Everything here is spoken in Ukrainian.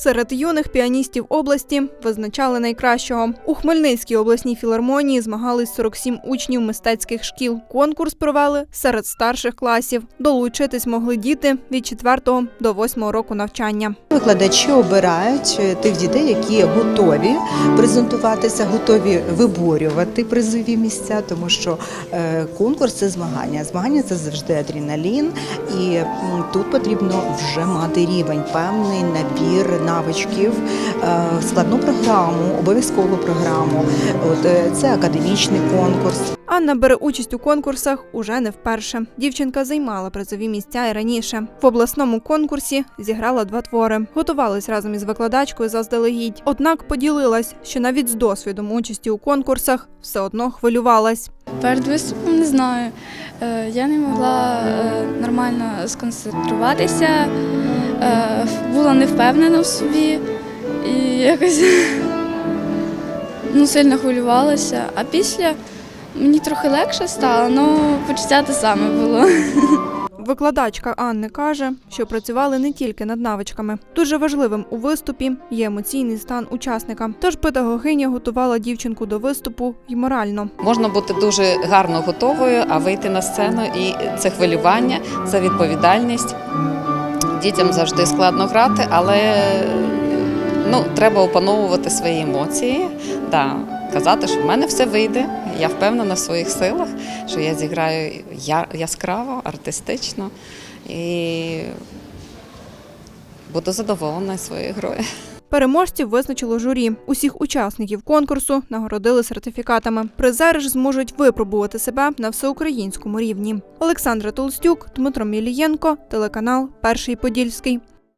Серед юних піаністів області визначали найкращого. У Хмельницькій обласній філармонії змагались 47 учнів мистецьких шкіл. Конкурс провели серед старших класів. Долучитись могли діти від 4 до 8 року навчання. Викладачі обирають е, тих дітей, які готові презентуватися, готові виборювати призові місця, тому що е, конкурс це змагання. Змагання це завжди адреналін, і тут потрібно вже мати рівень, певний набір навичків, е, складну програму, обов'язкову програму. От е, це академічний конкурс. Анна бере участь у конкурсах уже не вперше. Дівчинка займала призові місця і раніше. В обласному конкурсі зіграла два твори. Готувалась разом із викладачкою заздалегідь. Однак поділилась, що навіть з досвідом участі у конкурсах все одно хвилювалась. Перед виступом не знаю. Е, Я не могла нормально сконцентруватися, була не впевнена в собі і якось ну, сильно хвилювалася. А після мені трохи легше стало, але почуття те саме було. Викладачка Анни каже, що працювали не тільки над навичками. Дуже важливим у виступі є емоційний стан учасника. Тож педагогиня готувала дівчинку до виступу й морально. Можна бути дуже гарно готовою, а вийти на сцену і це хвилювання, це відповідальність. Дітям завжди складно грати, але ну, треба опановувати свої емоції. Да, казати, що в мене все вийде. Я впевнена в своїх силах, що я зіграю яскраво, артистично і буду задоволена своєю грою. Переможців визначило журі. Усіх учасників конкурсу нагородили сертифікатами. Призери ж зможуть випробувати себе на всеукраїнському рівні. Олександра Толстюк, Дмитро Мілієнко, телеканал Перший Подільський.